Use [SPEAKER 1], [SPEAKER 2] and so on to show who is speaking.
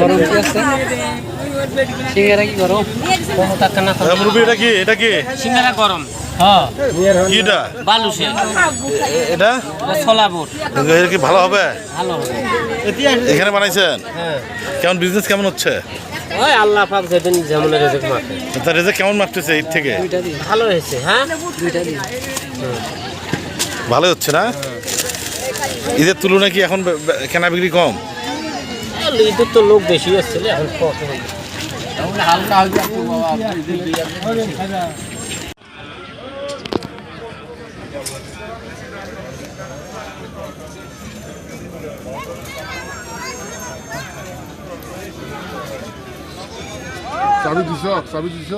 [SPEAKER 1] গরম কি আছে সিঙ্গারা কি গরম
[SPEAKER 2] হ্যাঁ, এটা কি এটা কি
[SPEAKER 3] সিঙ্গারা গরম
[SPEAKER 1] হ্যাঁ
[SPEAKER 2] এখানে বানাইছেন
[SPEAKER 3] হ্যাঁ
[SPEAKER 2] কেমন বিজনেস কেমন হচ্ছে কেমন থেকে
[SPEAKER 3] ভালো হ্যাঁ
[SPEAKER 2] হচ্ছে না ঈদের তুলনায় কি এখন কেনা বিক্রি কম
[SPEAKER 3] ঈদের তো লোক বেশি আসছে এখন
[SPEAKER 1] হালকা
[SPEAKER 4] চাবি দিছ চাবি দিছ?